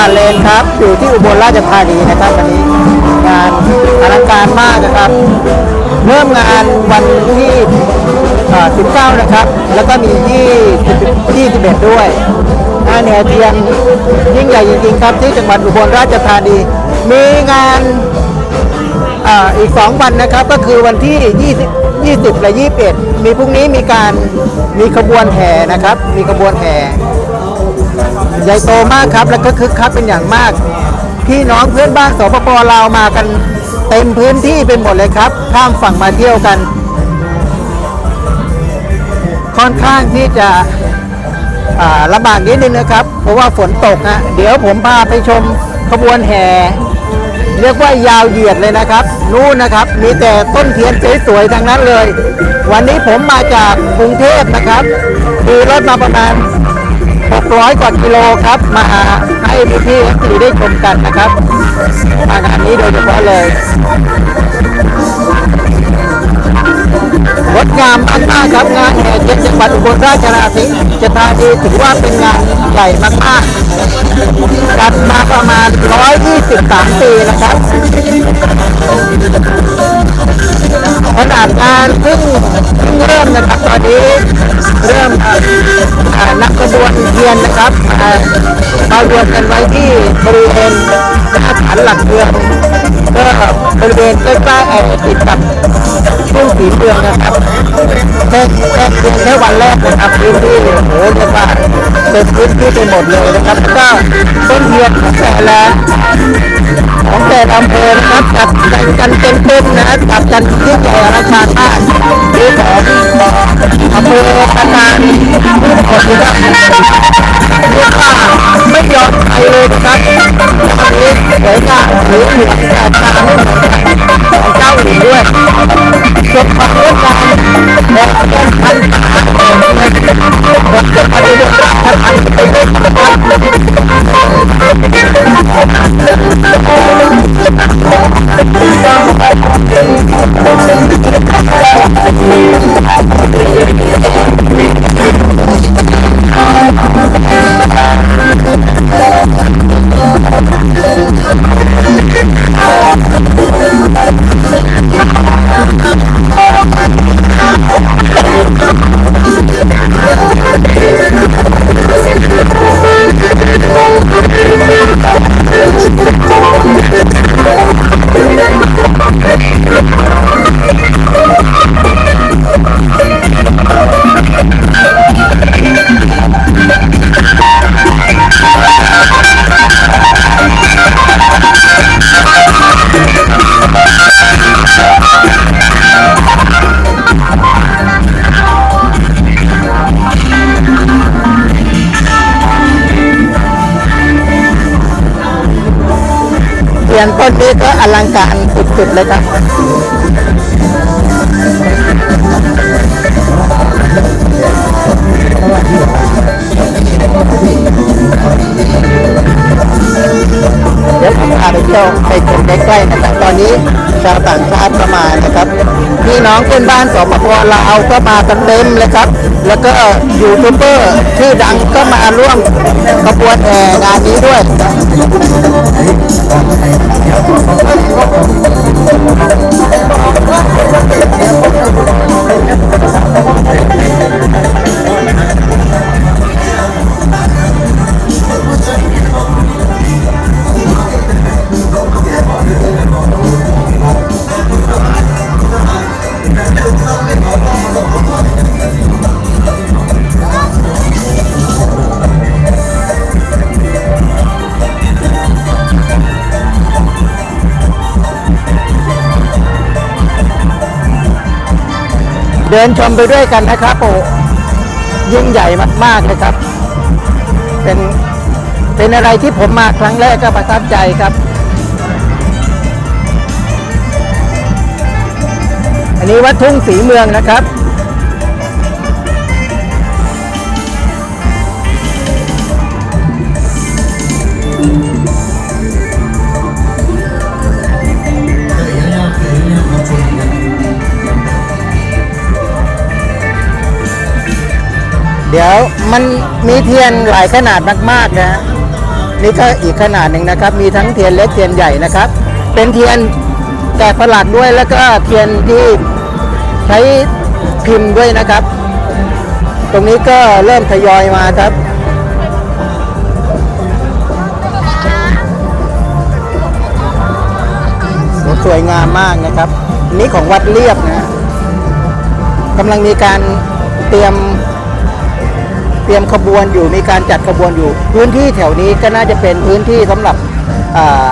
ผ่านเลนครับ อยู่ที่อุบลราชธานีนะครับวันนี้งานอลังการมากนะครับเริ่มงานวันที่19 นะครับ แล้วก็มี20 21ด้วยงานเหนือเทียนยิ่งใหญ่จริงๆครับที่จังหวัดอุบลราชธานี มีงานอ่าอีก 2 วันนะครับก็คือวันที่ 20 20 และ 21 มีพรุ่งนี้มีการมีขบวนแห่นะครับ มีขบวนแห่ ใหญ่โตมากครับ แล้วก็คึกคักเป็นอย่างมาก พี่น้องเพื่อนบ้านสปปลาวมากันเต็มพื้นที่เป็นหมดเลยครับข้ามฝั่งมาเที่ยวกัน ค่อนข้างที่จะลำบากนิดนึงนะครับ เพราะว่าฝนตกฮะเดี๋ยวผมพาไปชมขบวนแห่เรียกว่ายาวเหยียดเลยนะครับ นู่นนะครับมีแต่ต้นเทียนสวยๆทั้งนั้นเลย วันนี้ผมมาจากกรุงเทพนะครับคือรถมาประมาณ 600 กว่ากิโลครับ มาให้พี่ๆสีได้ชมกันนะครับมางานนี้โดยเฉพาะเลย งดงามมากๆครับงานแห่เทียนจังหวัดอุบลราชธานีจะธานีถือว่าเป็นงานใหญ่มากๆจัดมาประมาณ 123 ปีนะครับขนาดงานเพิ่งเพิ่งเริ่มนะครับตอนนี้เริ่มนักกระบวนเทียนนะครับอ่ามารวมกันไว้ที่บริเวณหน้าฐานหลักเมืองก็บริเวณใกล้ๆติดกับ ทุ่งสีเมืองนะครับแค่แค่เพียงแค่วันแรกนะครับพื้นที่โอ้โหเรียกว่าเต็มพื้นที่ไปหมดเลยนะครับก็ต้นเทียนของแต่ละของแต่ละอำเภอนะครับจัดกันกันเต็มๆนะครับกันที่ใหญ่อลังการมากนี่ของอำเภอปานานผู้คนนะครับเรียกว่าไม่ยอมใครเลยนะครับวันนี้สวยงาหรือเหมือนแต่ตาไม่เหมือนกันของเจ้าหญิงด้วย เทียนต้นนี้ก็อลังการสุดๆเลยครับ ยวไปชมใกล้ๆนะครับตอนนี้ชาวต่างชาติก็มานะครับพี่น้องเพื่อนบ้านสปปลาวก็มากันเต็มเลยครับ แล้วก็ยูทูบเบอร์ชื่อดังก็มาร่วมขบวนแห่งานนี้ด้วย เดินชมไปด้วยกันนะครับโอ้ยิ่งใหญ่มากๆเลยครับ เป็นเป็นอะไรที่ผมมาครั้งแรกก็ประทับใจครับ อันนี้วัดทุ่งสีเมืองนะครับ เดี๋ยวมันมีเทียนหลายขนาดมากๆนะ นี่ก็อีกขนาดหนึ่งนะครับ มีทั้งเทียนเล็กเทียนใหญ่นะครับ เป็นเทียนแกะสลักด้วยแล้วก็เทียนที่ใช้พิมพ์ด้วยนะครับ ตรงนี้ก็เริ่มทยอยมาครับสวยงามมากนะครับ นี่ของวัดเรียบนะกำลังมีการเตรียม ตรียมขบวนอยู่มีการจัดขบวนอยู่ พื้นที่แถวนี้ก็น่าจะเป็นพื้นที่สำหรับอ่า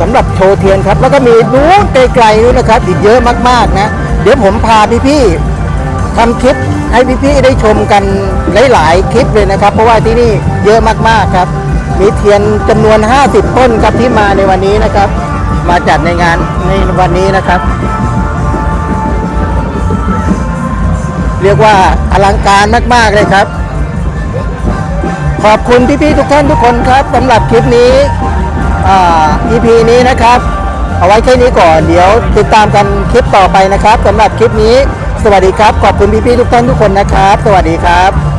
สำหรับโชว์เทียนครับ แล้วก็มีนู้นไกลๆนู้นนะครับอีกเยอะมากๆนะ เดี๋ยวผมพาพี่ๆทำคลิปให้พี่ๆได้ชมกันหลายๆคลิปเลยนะครับ เพราะว่าที่นี่เยอะมากๆครับ มีเทียนจำนวน 50 ต้นครับที่มาในวันนี้นะครับ มาจัดในงานในวันนี้นะครับ เรียกว่าอลังการมาก ๆ เลยครับ ขอบคุณพี่ๆทุกท่านทุกคนครับสำหรับคลิปนี้อ่า EP นี้นะครับ เอาไว้แค่นี้ก่อนเดี๋ยวติดตามกันคลิปต่อไปนะครับสำหรับคลิปนี้ สวัสดีครับ ขอบคุณพี่ๆทุกท่านทุกคนนะครับ สวัสดีครับ